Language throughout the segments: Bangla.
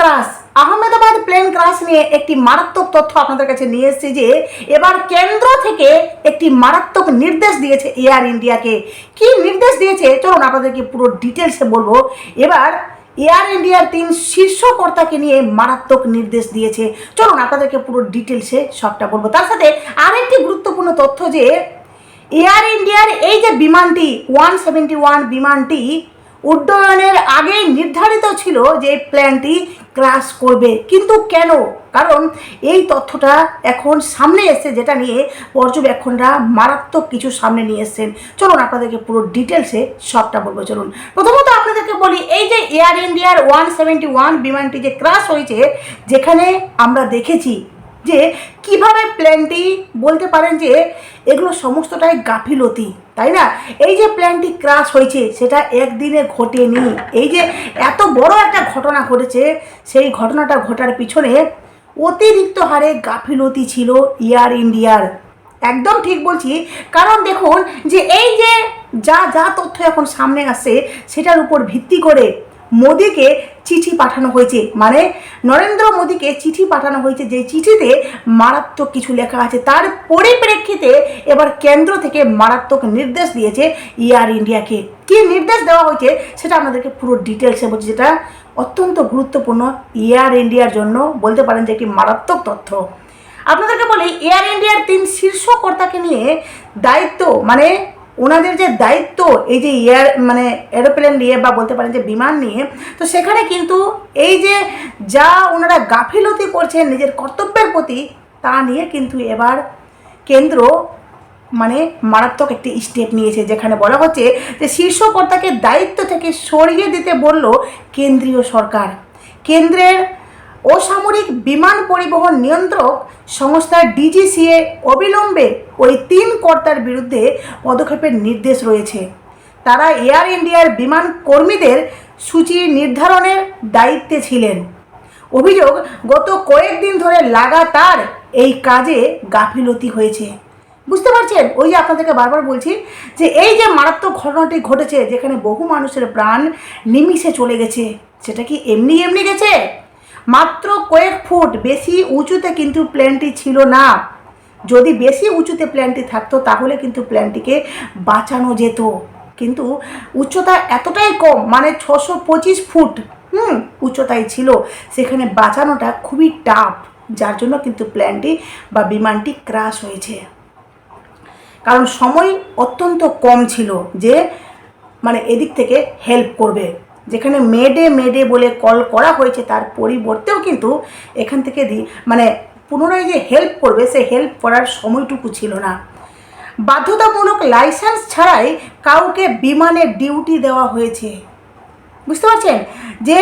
ক্রাশ। আহমেদাবাদ প্লেন ক্রাশ নিয়ে একটি মারাত্মক তথ্য আপনাদের কাছে নিয়ে এসেছি যে, এবার কেন্দ্র থেকে একটি মারাত্মক নির্দেশ দিয়েছে এয়ার ইন্ডিয়াকে। কি নির্দেশ দিয়েছে? চলুন আপনাদেরকে পুরো ডিটেলসে বলব। এবার এয়ার ইন্ডিয়ার তিন শীর্ষ কর্তাকে নিয়ে মারাত্মক নির্দেশ দিয়েছে। চলুন আপনাদেরকে পুরো ডিটেলসে সবটা বলব। তার সাথে আরেকটি গুরুত্বপূর্ণ তথ্য যে, এয়ার ইন্ডিয়ার এই যে বিমানটি, ওয়ান সেভেন্টি ওয়ান বিমানটি উড্ডয়নের আগেই নির্ধারিত ছিল যে প্ল্যানটি ক্রাশ করবে। কিন্তু কেন? কারণ এই তথ্যটা এখন সামনে এসছে যেটা নিয়ে পর্যবেক্ষণরা মারাত্মক কিছু সামনে নিয়ে এসছেন। চলুন আপনাদেরকে পুরো ডিটেলসে সবটা বলব। চলুন। প্রথমত আপনাদেরকে বলি, এই যে এয়ার ইন্ডিয়ার ওয়ান সেভেন্টি ওয়ান বিমানটি যে ক্রাস হয়েছে, যেখানে আমরা দেখেছি যে কীভাবে প্ল্যানটি বলতে পারেন যে এগুলো সমস্তটাই গাফিলতি, তাই না? এই যে প্ল্যানটি ক্রাশ হয়েছে, সেটা একদিনে ঘটেনি। এই যে এত বড় একটা ঘটনা ঘটেছে, সেই ঘটনাটা ঘটার পিছনে অতিরিক্ত হারে গাফিলতি ছিল এয়ার ইন্ডিয়ার একদম ঠিক বলছি। কারণ দেখুন যে এই যে যা যা তথ্য এখন সামনে আসছে, সেটার উপর ভিত্তি করে মোদিকে চিঠি পাঠানো হয়েছে। মানে নরেন্দ্র মোদীকে চিঠি পাঠানো হয়েছে যে চিঠিতে মারাত্মক কিছু লেখা আছে। তার পরিপ্রেক্ষিতে এবার কেন্দ্র থেকে মারাত্মক নির্দেশ দিয়েছে এয়ার ইন্ডিয়াকে কি নির্দেশ দেওয়া হয়েছে সেটা আপনাদেরকে পুরো ডিটেলসে বলছি, যেটা অত্যন্ত গুরুত্বপূর্ণ এয়ার ইন্ডিয়ার জন্য। বলতে পারেন যে একটি মারাত্মক তথ্য। আপনাদেরকে বলি এয়ার ইন্ডিয়ার তিন শীর্ষ কর্তাকে নিয়ে দায়িত্ব মানে ওনাদের যে দায়িত্ব, এই যে এয়ার মানে এরোপ্লেন নিয়ে বা বলতে পারেন যে বিমান নিয়ে, তো সেখানে কিন্তু এই যে যা ওনারা গাফিলতি করছেন নিজের কর্তব্যের প্রতি, তা নিয়ে কিন্তু এবার কেন্দ্র মানে মারাত্মক একটি স্টেপ নিয়েছে, যেখানে বলা হচ্ছে যে শীর্ষ কর্তাকে দায়িত্ব থেকে সরিয়ে দিতে বলল কেন্দ্রীয় সরকার। কেন্দ্রের অসামরিক বিমান পরিবহন নিয়ন্ত্রক সংস্থা ডিজিসিএ অবিলম্বে ওই তিন কর্তার বিরুদ্ধে পদক্ষেপের নির্দেশ রয়েছে। তারা এয়ার ইন্ডিয়ার বিমান কর্মীদের সূচি নির্ধারণের দায়িত্বে ছিলেন। অভিযোগ, গত কয়েকদিন ধরে লাগাতার এই কাজে গাফিলতি হয়েছে। বুঝতে পারছেন? ওই যে আপনাদেরকে বারবার বলছি যে এই যে মারাত্মক ঘটনাটি ঘটেছে, যেখানে বহু মানুষের প্রাণ নিমিষে চলে গেছে, সেটা কি এমনি এমনি গেছে? মাত্র কয়েক ফুট বেশি উঁচুতে কিন্তু প্ল্যানটি ছিল না। যদি বেশি উঁচুতে প্ল্যানটি থাকতো, তাহলে কিন্তু প্ল্যানটিকে বাঁচানো যেত। কিন্তু উচ্চতা এতটাই কম মানে ছশো পঁচিশ ফুট, হুম উচ্চতায় ছিল। সেখানে বাঁচানোটা খুবই টাফ, যার জন্য কিন্তু প্ল্যানটি বা বিমানটি ক্রাশ হয়েছে। কারণ সময় অত্যন্ত কম ছিল যে মানে এদিক থেকে হেল্প করবে। যেখানে মেডে মেডে বলে কল করা হয়েছে, তার পরিবর্তেও কিন্তু এখান থেকে দি মানে পুনরায় যে হেল্প করবে, সে হেল্প করার সময়টুকু ছিল না। বাধ্যতামূলক লাইসেন্স ছাড়াই কাউকে বিমানে ডিউটি দেওয়া হয়েছে। বুঝতে পারছেন? যে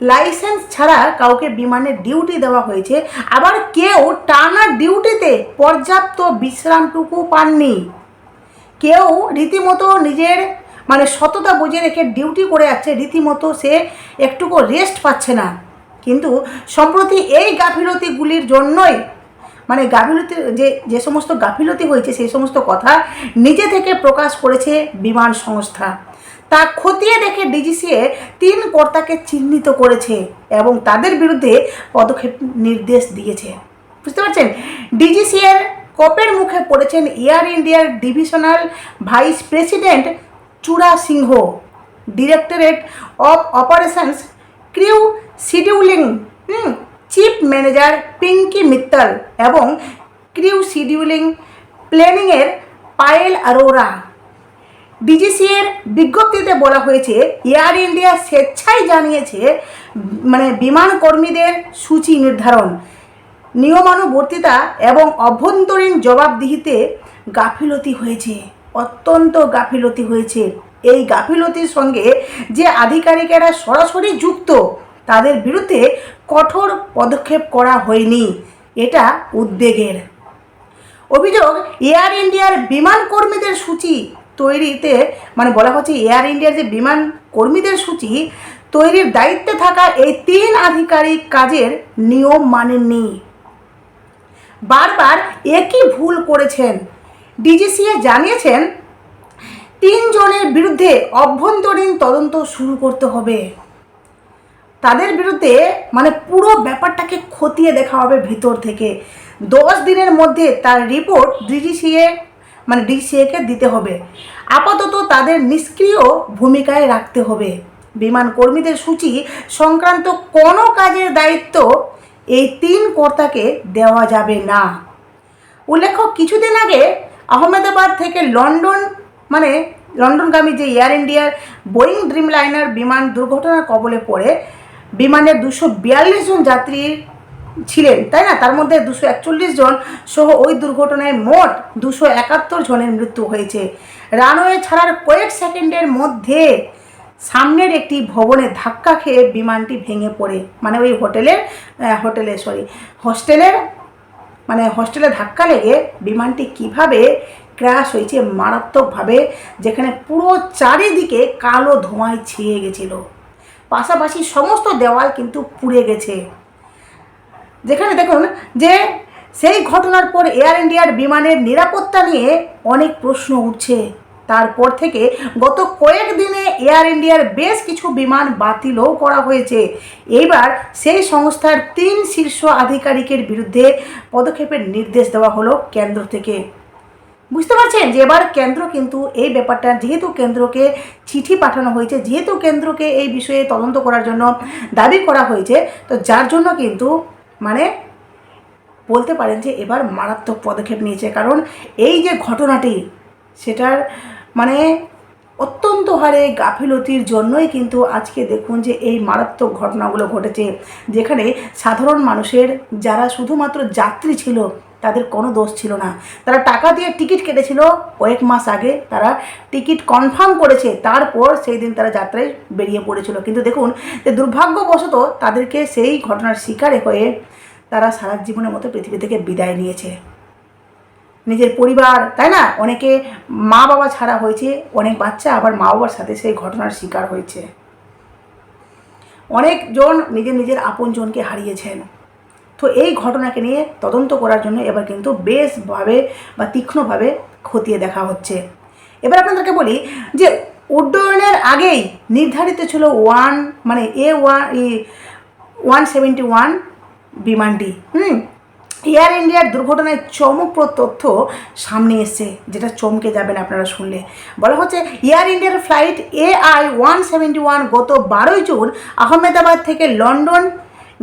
লাইসেন্স ছাড়া কাউকে বিমানে ডিউটি দেওয়া হয়েছে, আবার কেউ টানা ডিউটিতে পর্যাপ্ত বিশ্রামটুকু পাননি। কেউ রীতিমতো নিজের মানে সততা বজায় রেখে ডিউটি করে যাচ্ছে, রীতিমতো সে একটুকু রেস্ট পাচ্ছে না। কিন্তু সম্প্রতি এই গাফিলতিগুলির জন্যই মানে গাফিলতি, যে যে সমস্ত গাফিলতি হয়েছে, সেই সমস্ত কথা নিজে থেকে প্রকাশ করেছে বিমান সংস্থা। তা খতিয়ে দেখে ডিজিসিএ তিন কর্তাকে চিহ্নিত করেছে এবং তাদের বিরুদ্ধে পদক্ষেপ নির্দেশ দিয়েছে। বুঝতে পারছেন? ডিজিসিএর কপের মুখে পড়েছেন এয়ার ইন্ডিয়ার divisional vice president Chura Singh directorate of operations crew scheduling chief manager Pinki Mittal এবং ক্রিউ শিডিউলিং প্ল্যানিংয়ের পায়েল আরোরা। ডিজিসিএর বিজ্ঞপ্তিতে বলা হয়েছে এয়ার ইন্ডিয়া স্বেচ্ছায় জানিয়েছে মানে বিমান কর্মীদের সূচি নির্ধারণ, নিয়মানুবর্তিতা এবং অভ্যন্তরীণ জবাবদিহিতে গাফিলতি হয়েছে, অত্যন্ত গাফিলতি হয়েছে। এই গাফিলতির সঙ্গে যে আধিকারিকেরা সরাসরি যুক্ত, তাদের বিরুদ্ধে কঠোর পদক্ষেপ করা হয়নি। এটা উদ্বেগের। অভিযোগ, এয়ার ইন্ডিয়ার বিমান কর্মীদের সূচি তৈরিতে মানে বলা হচ্ছে এয়ার ইন্ডিয়ার যে বিমান কর্মীদের সূচি তৈরির দায়িত্বে থাকা এই তিন আধিকারিক কাজের নিয়ম মানেননি। বারবার একই ভুল করেছেন। ডিজিসিএ জানিয়েছেন তিনজনের বিরুদ্ধে অভ্যন্তরীণ তদন্ত শুরু করতে হবে। তাদের বিরুদ্ধে মানে পুরো ব্যাপারটাকে খতিয়ে দেখা হবে ভিতর থেকে। দশ দিনের মধ্যে তার রিপোর্ট ডিজিসিএ মানে ডিসিএকে দিতে হবে। আপাতত তাদের নিষ্ক্রিয় ভূমিকায় রাখতে হবে। বিমান কর্মীদের সূচি সংক্রান্ত কোনো কাজের দায়িত্ব এই তিন কর্তাকে দেওয়া যাবে না। উল্লেখ্য, কিছুদিন আগে আহমেদাবাদ থেকে লন্ডন মানে লন্ডনগামী যে এয়ার ইন্ডিয়ার বোয়িং ড্রিম লাইনার বিমান দুর্ঘটনার কবলে পড়ে বিমানের দুশো বিয়াল্লিশ জন যাত্রী ছিলেন, তাই না? তার মধ্যে দুশো একচল্লিশ জন সহ ওই দুর্ঘটনায় মোট দুশো একাত্তর জনের মৃত্যু হয়েছে। রানওয়ে ছাড়ার কয়েক সেকেন্ডের মধ্যে সামনের একটি ভবনে ধাক্কা খেয়ে বিমানটি ভেঙে পড়ে। মানে ওই হোটেলের হোটেলে সরি হোস্টেলের মানে হোস্টেলে ধাক্কা লেগে বিমানটি কীভাবে ক্র্যাশ হয়েছে মারাত্মকভাবে, যেখানে পুরো চারিদিকে কালো ধোঁয়ায় ছেয়ে গেছিল। পাশাপাশি সমস্ত দেওয়াল কিন্তু পুড়ে গেছে। যেখানে দেখুন যে সেই ঘটনার পর এয়ার ইন্ডিয়ার বিমানের নিরাপত্তা নিয়ে অনেক প্রশ্ন উঠছে। তারপর থেকে গত কয়েকদিনে এয়ার ইন্ডিয়ার বেশ কিছু বিমান বাতিলও করা হয়েছে। এইবার সেই সংস্থার তিন শীর্ষ আধিকারিকের বিরুদ্ধে পদক্ষেপের নির্দেশ দেওয়া হলো কেন্দ্র থেকে। বুঝতে পারছেন? যে এবার কেন্দ্র কিন্তু এই ব্যাপারটা, যেহেতু কেন্দ্রকে চিঠি পাঠানো হয়েছে, যেহেতু কেন্দ্রকে এই বিষয়ে তদন্ত করার জন্য দাবি করা হয়েছে, তো যার জন্য কিন্তু মানে বলতে পারেন যে এবার মারাত্মক পদক্ষেপ নিয়েছে। কারণ এই যে ঘটনাটি, সেটার মানে অত্যন্ত হারে গাফিলতির জন্যই কিন্তু আজকে দেখুন যে এই মারাত্মক ঘটনাগুলো ঘটেছে, যেখানে সাধারণ মানুষের, যারা শুধুমাত্র যাত্রী ছিল তাদের কোনো দোষ ছিল না। তারা টাকা দিয়ে টিকিট কেটেছিল। কয়েক মাস আগে তারা টিকিট কনফার্ম করেছে। তারপর সেই দিন তারা যাত্রায় বেরিয়ে পড়েছিল। কিন্তু দেখুন, যে দুর্ভাগ্যবশত তাদেরকে সেই ঘটনার শিকারে হয়ে তারা সারা জীবনের মতো পৃথিবী থেকে বিদায় নিয়েছে। নিজের পরিবার, তাই না? অনেকে মা বাবা ছাড়া হয়েছে, অনেক বাচ্চা আবার মা বাবার সাথে সেই ঘটনার শিকার হয়েছে। অনেকজন নিজের নিজের আপনজনকে হারিয়েছেন। তো এই ঘটনাকে নিয়ে তদন্ত করার জন্য এবার কিন্তু বেশভাবে বা তীক্ষ্ণভাবে খতিয়ে দেখা হচ্ছে। এবার আপনাদেরকে বলি যে উড্ডয়নের আগেই নির্ধারিত ছিল ওয়ান মানে A one one seventy one বিমানটি। হুম? এয়ার ইন্ডিয়ার দুর্ঘটনায় চমকপ্রদ তথ্য সামনে এসছে, যেটা চমকে যাবেন আপনারা শুনলে। বলা হচ্ছে, এয়ার ইন্ডিয়ার flight A I one seventy one গত বারোই জুন আহমেদাবাদ থেকে লন্ডন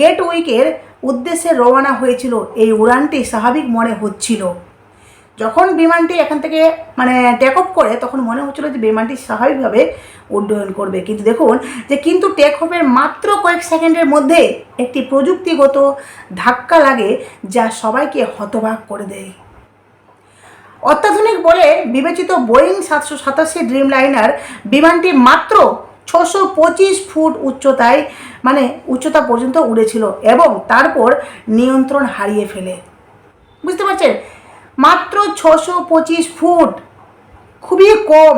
গেট উইকের উদ্দেশ্যে রওনা হয়েছিল। এই উড়ানটি স্বাভাবিক মনে হচ্ছিল। যখন বিমানটি এখান থেকে মানে টেক অফ করে, তখন মনে হচ্ছিল যে বিমানটি স্বাভাবিকভাবে উড্ডয়ন করবে। কিন্তু দেখুন যে কিন্তু টেক অফের মাত্র কয়েক সেকেন্ডের মধ্যে একটি প্রযুক্তিগত ধাক্কা লাগে যা সবাইকে হতবাক করে দেয়। অত্যাধুনিক বলে বিবেচিত বোয়িং সাতশো সাতাশি ড্রিম লাইনার বিমানটি মাত্র ছশো পঁচিশ ফুট উচ্চতায় মানে উচ্চতা পর্যন্ত উড়েছিল এবং তারপর নিয়ন্ত্রণ হারিয়ে ফেলে। বুঝতে পারছেন? মাত্র ছশো পঁচিশ ফুট, খুবই কম।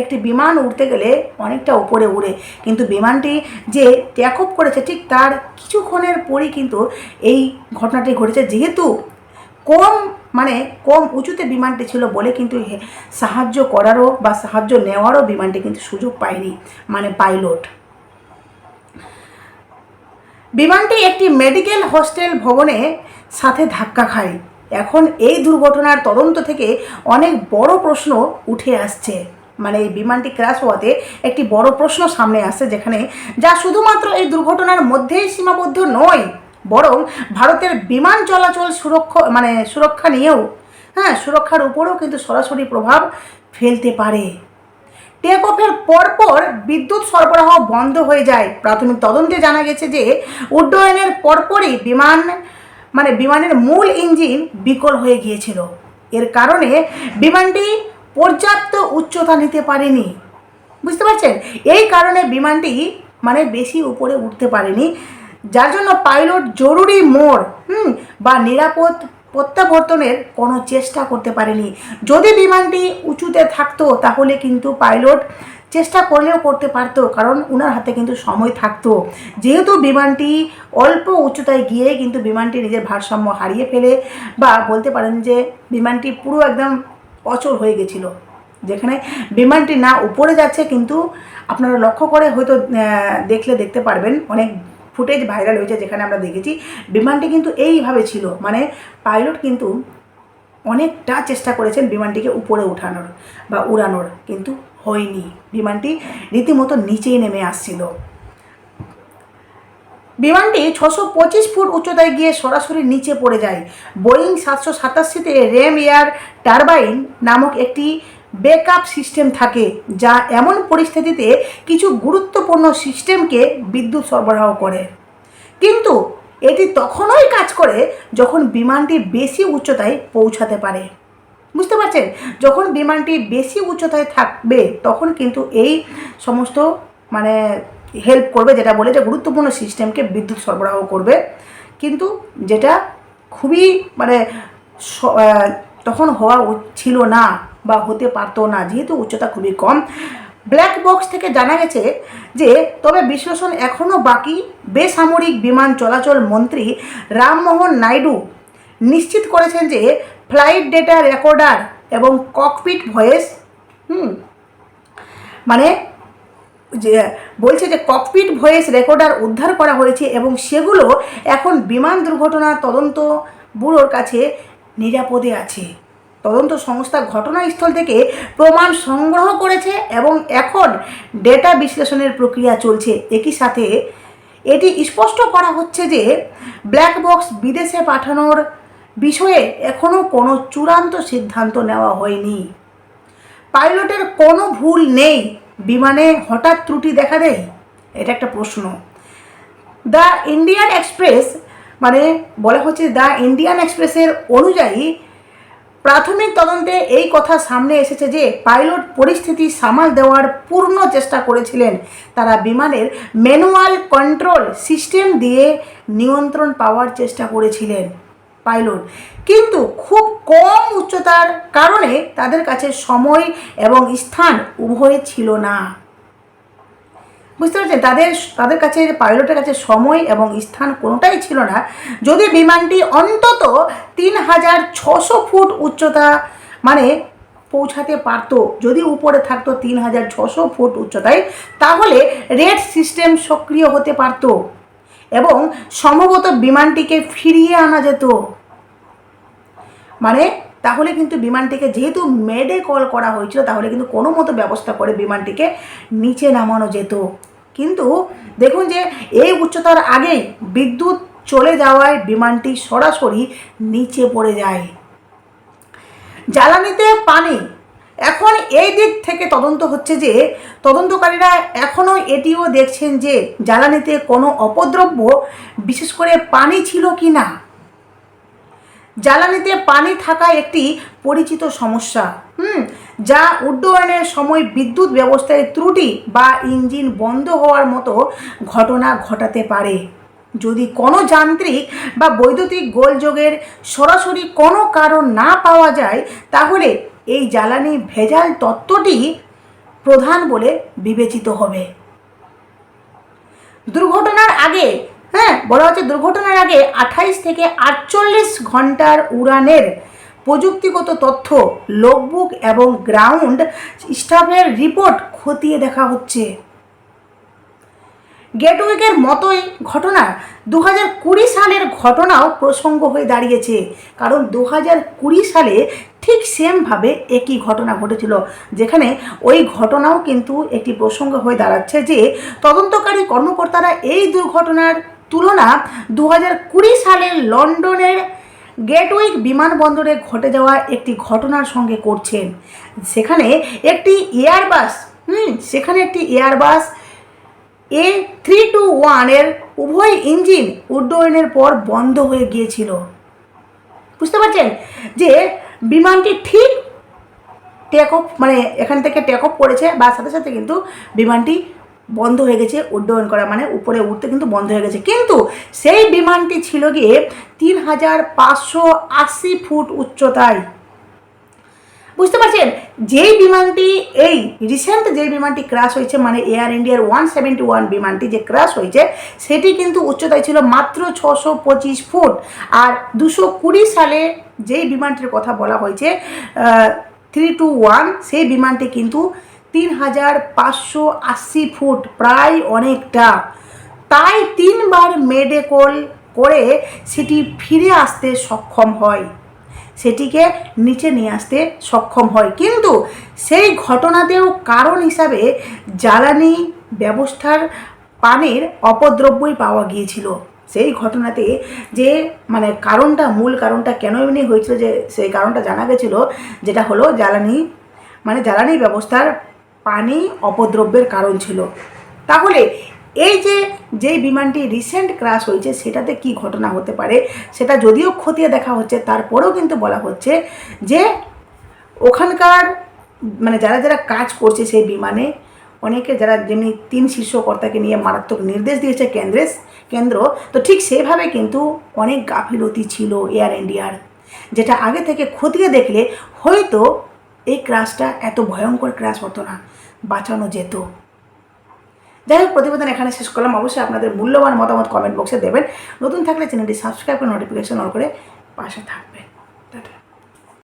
একটি বিমান উড়তে গেলে অনেকটা উপরে উড়ে, কিন্তু বিমানটি যে টেক করেছে ঠিক তার কিছুক্ষণের পরই কিন্তু এই ঘটনাটি ঘটেছে। যেহেতু কম মানে কম উঁচুতে বিমানটি ছিল বলে কিন্তু সাহায্য করারও বা সাহায্য নেওয়ারও বিমানটি কিন্তু সুযোগ পায়নি মানে পাইলট। বিমানটি একটি মেডিকেল হস্টেল ভবনে সাথে ধাক্কা খায়। এখন এই দুর্ঘটনার তদন্ত থেকে অনেক বড় প্রশ্ন উঠে আসছে। মানে এই বিমানটি ক্র্যাশ হওয়াতে একটি বড় প্রশ্ন সামনে আসছে যেখানে, যা শুধুমাত্র এই দুর্ঘটনার মধ্যেই সীমাবদ্ধ নয় বরং ভারতের বিমান চলাচল সুরক্ষা মানে সুরক্ষা নিয়েও হ্যাঁ সুরক্ষার উপরেও কিন্তু সরাসরি প্রভাব ফেলতে পারে। টেক অফের পরপর বিদ্যুৎ সরবরাহ বন্ধ হয়ে যায়। প্রাথমিক তদন্তে জানা গেছে যে, উড্ডয়নের পরপরই বিমান মানে বিমানের মূল ইঞ্জিন বিকল হয়ে গিয়েছিল। এর কারণে বিমানটি পর্যাপ্ত উচ্চতা নিতে পারেনি। বুঝতে পারছেন? এই কারণে বিমানটি মানে বেশি উপরে উঠতে পারেনি। যার জন্য পাইলট জরুরি মোড়, হুম, বা নিরাপদ প্রত্যাবর্তনের কোনো চেষ্টা করতে পারেনি। যদি বিমানটি উঁচুতে থাকতো, তাহলে কিন্তু পাইলট চেষ্টা করলেও করতে পারতো, কারণ ওনার হাতে কিন্তু সময় থাকতো। যেহেতু বিমানটি অল্প উচ্চতায় গিয়ে কিন্তু বিমানটি নিজের ভারসাম্য হারিয়ে ফেলে, বা বলতে পারেন যে বিমানটি পুরো একদম অচল হয়ে গেছিল, যেখানে বিমানটি না উপরে যাচ্ছে কিন্তু আপনারা লক্ষ্য করে হয়তো দেখলে দেখতে পারবেন, অনেক ফুটেজ ভাইরাল হয়েছে যেখানে আমরা দেখেছি। বিমানটি কিন্তু এইভাবে ছিল মানে পাইলট কিন্তু অনেকটা চেষ্টা করেছেন বিমানটিকে উপরে উঠানোর বা উড়ানোর, কিন্তু হয়নি। বিমানটি রীতিমতো নিচেই নেমে আসছিল। বিমানটি ছশো পঁচিশ ফুট উচ্চতায় গিয়ে সরাসরি নিচে পড়ে যায়। বোয়িং সাতশো সাতাশিতে রেম এয়ার টারবাইন নামক একটি ব্যাকআপ সিস্টেম থাকে, যা এমন পরিস্থিতিতে কিছু গুরুত্বপূর্ণ সিস্টেমকে বিদ্যুৎ সরবরাহ করে। কিন্তু এটি তখনই কাজ করে যখন বিমানটি বেশি উচ্চতায় পৌঁছাতে পারে। বুঝতে পারছেন? যখন বিমানটি বেশি উচ্চতায় থাকবে, তখন কিন্তু এই সমস্ত মানে হেল্প করবে, যেটা বলে যে গুরুত্বপূর্ণ সিস্টেমকে বিদ্যুৎ সরবরাহ করবে। কিন্তু যেটা খুবই মানে তখন হওয়া ছিল না। বা হতে পারতো না, যেহেতু উচ্চতা খুবই কম। ব্ল্যাক বক্স থেকে জানা গেছে যে, তবে বিশ্লেষণ এখনও বাকি। বেসামরিক বিমান চলাচল মন্ত্রী রামমোহন নাইডু নিশ্চিত করেছেন যে ফ্লাইট ডেটা রেকর্ডার এবং ককপিট ভয়েস হুম মানে যে, বলছে যে ককপিট ভয়েস রেকর্ডার উদ্ধার করা হয়েছে এবং সেগুলো এখন বিমান দুর্ঘটনা তদন্ত ব্যুরোর কাছে নিরাপদে আছে। তদন্ত সংস্থা ঘটনাস্থল থেকে প্রমাণ সংগ্রহ করেছে এবং এখন ডেটা বিশ্লেষণের প্রক্রিয়া চলছে। একই সাথে এটি স্পষ্ট করা হচ্ছে যে ব্ল্যাক বক্স বিদেশে পাঠানোর বিষয়ে এখনও কোনো চূড়ান্ত সিদ্ধান্ত নেওয়া হয়নি। পাইলটের কোনো ভুল নেই। বিমানে হঠাৎ ত্রুটি দেখা দেয়? এটা একটা প্রশ্ন। দ্য ইন্ডিয়ান এক্সপ্রেস মানে বলা হচ্ছে দ্য ইন্ডিয়ান এক্সপ্রেসের অনুযায়ী প্রাথমিক তদন্তে এই কথা সামনে এসেছে যে পাইলট পরিস্থিতি সামাল দেওয়ার পূর্ণ চেষ্টা করেছিলেন। তারা বিমানের ম্যানুয়াল কন্ট্রোল সিস্টেম দিয়ে নিয়ন্ত্রণ পাওয়ার চেষ্টা করেছিলেন পাইলট। কিন্তু খুব কম উচ্চতার কারণে তাদের কাছে সময় এবং স্থান উভয় ছিল না। বুঝতে পারছেন? তাদের তাদের কাছে, পাইলটের কাছে সময় এবং স্থান কোনোটাই ছিল না। যদি বিমানটি অন্তত তিন হাজার ছশো ফুট উচ্চতা মানে পৌঁছাতে পারতো, যদি উপরে থাকতো তিন হাজার ছশো ফুট উচ্চতায়, তাহলে রেড সিস্টেম সক্রিয় হতে পারতো এবং সম্ভবত বিমানটিকে ফিরিয়ে আনা যেত। মানে তাহলে কিন্তু বিমানটিকে যেহেতু মেডে কল করা হয়েছিল, তাহলে কিন্তু কোনো মতো ব্যবস্থা করে বিমানটিকে নিচে নামানো যেত। কিন্তু দেখুন যে এই উচ্চতার আগেই বিদ্যুৎ চলে যাওয়ায় বিমানটি সরাসরি নিচে পড়ে যায়। জ্বালানিতে পানি। এখন এই দিক থেকে তদন্ত হচ্ছে যে, তদন্তকারীরা এখনও এটিও দেখছেন যে জ্বালানিতে কোনো অপদ্রব্য, বিশেষ করে পানি ছিল কি না জ্বালানিতে পানি থাকা একটি পরিচিত সমস্যা। হুম, যা উড্ডয়নের সময় বিদ্যুৎ ব্যবস্থায় ত্রুটি বা ইঞ্জিন বন্ধ হওয়ার মতো ঘটনা ঘটাতে পারে। যদি কোনো যান্ত্রিক বা বৈদ্যুতিক গোলযোগের সরাসরি কোনো কারণ না পাওয়া যায়, তাহলে এই জ্বালানি ভেজাল তত্ত্বটি প্রধান বলে বিবেচিত হবে। দুর্ঘটনার আগে হ্যাঁ বলা হচ্ছে দুর্ঘটনার আগে আঠাইশ থেকে আটচল্লিশ ঘণ্টার উড়ানের প্রযুক্তিগত তথ্য লগবুক এবং গ্রাউন্ড স্টাফের রিপোর্ট খতিয়ে দেখা হচ্ছে। গেটওয়েকের মতোই ঘটনা দু হাজার কুড়ি সালের ঘটনাও প্রসঙ্গ হয়ে দাঁড়িয়েছে। কারণ দু হাজার কুড়ি সালে ঠিক সেমভাবে একই ঘটনা ঘটেছিল, যেখানে ওই ঘটনাও কিন্তু একটি প্রসঙ্গ হয়ে দাঁড়াচ্ছে যে তদন্তকারী কর্মকর্তারা এই দুর্ঘটনার তুলনা দু হাজার কুড়ি সালের লন্ডনের গেটউইক বিমানবন্দরে ঘটে যাওয়া একটি ঘটনার সঙ্গে করছেন। সেখানে একটি এয়ারবাস, হুম, সেখানে একটি এয়ারবাস এ থ্রি টু ওয়ানের উভয় ইঞ্জিন উড্ডয়নের পর বন্ধ হয়ে গিয়েছিল। বুঝতে পারছেন? যে বিমানটি ঠিক টেক অফ মানে এখান থেকে টেক অফ করেছে, বা সাথে সাথে কিন্তু বিমানটি বন্ধ হয়ে গেছে, উড্ডয়ন করা মানে উপরে উঠতে কিন্তু বন্ধ হয়ে গেছে। কিন্তু সেই বিমানটি ছিল গিয়ে তিন হাজার পাঁচশো আশি ফুট উচ্চতায়। বুঝতে পারছেন? যেই বিমানটি, এই রিসেন্ট যে বিমানটি ক্রাশ হয়েছে মানে এয়ার ইন্ডিয়ার ওয়ান সেভেন্টি ওয়ান বিমানটি যে ক্রাশ হয়েছে, সেটি কিন্তু উচ্চতায় ছিল মাত্র ছশো পঁচিশ ফুট। আর দুশো কুড়ি সালে যেই বিমানটির কথা বলা হয়েছে থ্রি টু ওয়ান সেই বিমানটি কিন্তু তিন হাজার পাঁচশো আশি ফুট প্রায় অনেকটা। তাই তিনবার মেডেকল করে সেটি ফিরে আসতে সক্ষম হয়। সেটিকে নিচে নিয়ে আসতে সক্ষম হয়। কিন্তু সেই ঘটনাতেও কারণ হিসাবে জ্বালানি ব্যবস্থার পানির অপদ্রব্যই পাওয়া গিয়েছিল। সেই ঘটনাতে যে মানে কারণটা, মূল কারণটা কেন এমনি হয়েছিল যে সেই কারণটা জানা গেছিল, যেটা হলো জ্বালানি মানে জ্বালানি ব্যবস্থার পানি অপদ্রব্যের কারণ ছিল। তাহলে এই যে যেই বিমানটি রিসেন্ট ক্রাশ হয়েছে, সেটাতে কি ঘটনা হতে পারে? সেটা যদিও খতিয়ে দেখা হচ্ছে, তারপরেও কিন্তু বলা হচ্ছে যে ওখানকার মানে যারা যারা কাজ করছে সেই বিমানে, অনেকে যারা যেমনি তিন শীর্ষকর্তাকে নিয়ে মারাত্মক নির্দেশ দিয়েছে কেন্দ্রের, কেন্দ্র, তো ঠিক সেভাবে কিন্তু অনেক গাফিলতি ছিল এয়ার ইন্ডিয়ার যেটা আগে থেকে খতিয়ে দেখলে হয়তো এই ক্রাশটা এত ভয়ঙ্কর ক্রাশ হতো না। বাঁচানো যেত। যাই হোক প্রতিবেদন এখানে শেষ করলাম। অবশ্যই আপনাদের মূল্যবান মতামত কমেন্ট বক্সে দেবেন। নতুন থাকলে চ্যানেলটি সাবস্ক্রাইব করে নোটিফিকেশন অন করে পাশে থাকবেন।